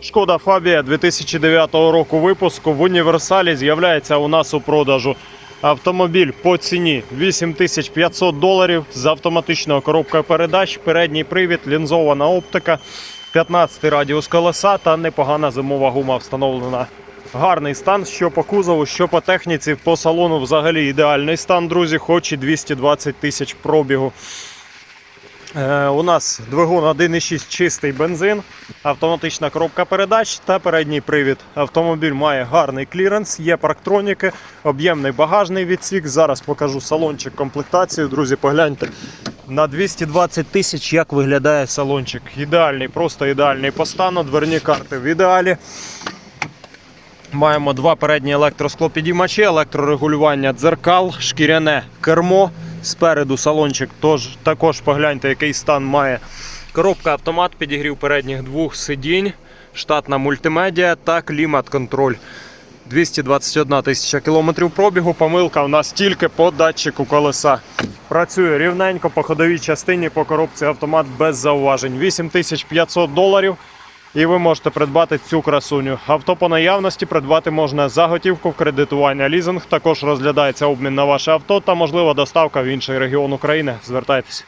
Шкода Фабія 2009 року випуску в універсалі з'являється у нас у продажу. Автомобіль по ціні 8500 доларів з автоматичною коробкою передач, передній привід, лінзована оптика, 15 радіус колеса та непогана зимова гума встановлена. Гарний стан, що по кузову, що по техніці, по салону взагалі ідеальний стан, друзі, хоч і 220 тисяч пробігу. Е, у нас двигун 1,6 чистий бензин, автоматична коробка передач та передній привід. Автомобіль має гарний кліренс, є парктроніки, об'ємний багажний відсік. Зараз покажу салончик комплектацію. Друзі, погляньте. На 220 тисяч як виглядає салончик. Ідеальний, просто ідеальний по стану. Дверні карти в ідеалі. Маємо два передні електросклопідіймачі, електрорегулювання дзеркал, шкіряне кермо. Спереду салончик тож, також погляньте, який стан має. Коробка автомат, підігрів передніх двох сидінь, штатна мультимедіа та клімат-контроль. 221 тисяча кілометрів пробігу. Помилка у нас тільки по датчику колеса. Працює рівненько по ходовій частині по коробці автомат без зауважень. 8500 доларів. І ви можете придбати цю красуню. Авто по наявності придбати можна за готівку в кредитування лізинг. Також розглядається обмін на ваше авто та можлива доставка в інший регіон України. Звертайтеся.